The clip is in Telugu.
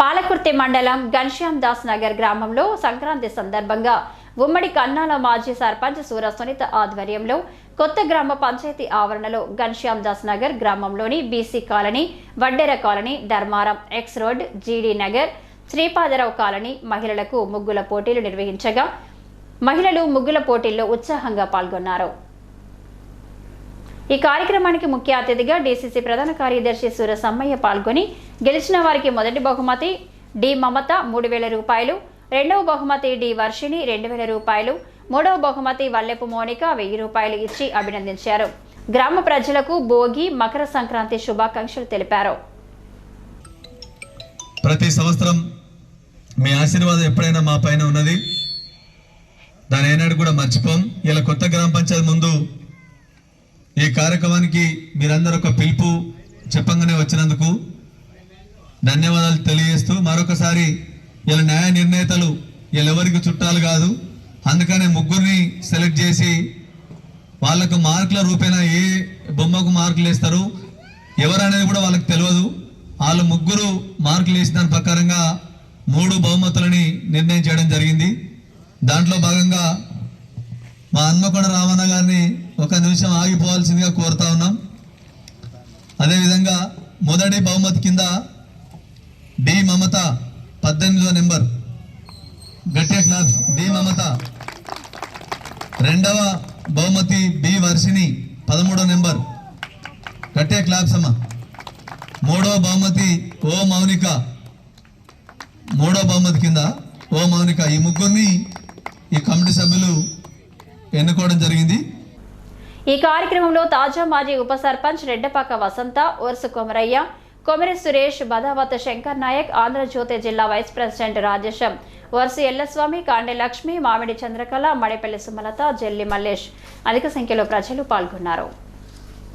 పాలకుర్తి మండలం ఘన్శ్యామ్ దాస్ నగర్ గ్రామంలో సంక్రాంతి సందర్భంగా ఉమ్మడి కన్నాల మాజీ సర్పంచ్ సూర సునీత ఆధ్వర్యంలో కొత్త గ్రామ పంచాయతీ ఆవరణలో ఘన్శ్యామ్ దాస్ నగర్ గ్రామంలోని BC colony Vaddera colony Dharmaram X road GD Nagar Sripadarao colony మహిళలకు ముగ్గుల పోటీలు నిర్వహించగా మహిళలు ముగ్గుల పోటీల్లో ఉత్సాహంగా పాల్గొన్నారు. ఈ కార్యక్రమానికి ముఖ్య అతిథిగా డీసీసీ ప్రధాన కార్యదర్శి సూర సమ్మయ్య పాల్గొని గెలిచిన వారికి మొదటి బహుమతి డి మమత మూడు వేల రూపాయలు రెండవ బహుమతి డి వర్షిణి రెండు వేల రూపాయలు మూడవ బహుమతి వల్లెపు మోనిక వెయ్యి రూపాయలు ఇచ్చి అభినందించారు. గ్రామ ప్రజలకు భోగి మకర సంక్రాంతి శుభాకాంక్షలు తెలిపారు. ప్రతి సంవత్సరం మీ ఆశీర్వాదం ఎప్పుడైనా మా పైన ఉన్నది. దాని ఏనాడు కూడా మర్చిపోం. ఇలా కొత్త గ్రామ పంచాయతీ ముందు ఈ కార్యక్రమానికి మీరందరూ ఒక పిలుపు చెప్పంగానే వచ్చినందుకు ధన్యవాదాలు తెలియజేస్తూ మరొకసారి ఇలా న్యాయ నిర్ణేతలు వీళ్ళెవరికి చుట్టాలు కాదు అందుకనే ముగ్గురిని సెలెక్ట్ చేసి వాళ్ళకు మార్కుల రూపేణా ఏ బొమ్మకు మార్కులు వేస్తారు ఎవరనేది కూడా వాళ్ళకి తెలియదు. వాళ్ళు ముగ్గురు మార్కులు వేసిన దాని ప్రకారంగా మూడు బహుమతులని నిర్ణయం చేయడం జరిగింది. దాంట్లో భాగంగా మా హన్మకొండ రామన్న గారిని ఒక నిమిషం ఆగిపోవాల్సిందిగా కోరుతా ఉన్నాం. అదేవిధంగా మొదటి బహుమతి కింద డి మమత పద్దెనిమిదో నెంబర్. గట్టిగా క్లాస్. డి మమత. రెండవ బహుమతి బి వర్షిని పదమూడో నెంబర్. గట్టిగా క్లాప్స్ అమ్మ. మూడవ బహుమతి ఓ మౌనిక. మూడో బహుమతి కింద ఓ మౌనిక. ఈ ముగ్గురిని ఈ కమిటీ సభ్యులు ఎన్నుకోవడం జరిగింది. ఈ కార్యక్రమంలో తాజా మాజీ ఉప సర్పంచ్ రెడ్డపాక వసంత ఓర్సు కొమరయ్య కొమరి సురేష్ బదావత శంకర్ నాయక్ ఆంధ్రజ్యోతి జిల్లా వైస్ ప్రెసిడెంట్ రాజేశం వర్సి ఎల్లస్వామి కాండే లక్ష్మి మామిడి చంద్రకళ మడేపల్లి సుమలత జెల్లి మల్లేష్ అధిక సంఖ్యలో ప్రజలు పాల్గొన్నారు.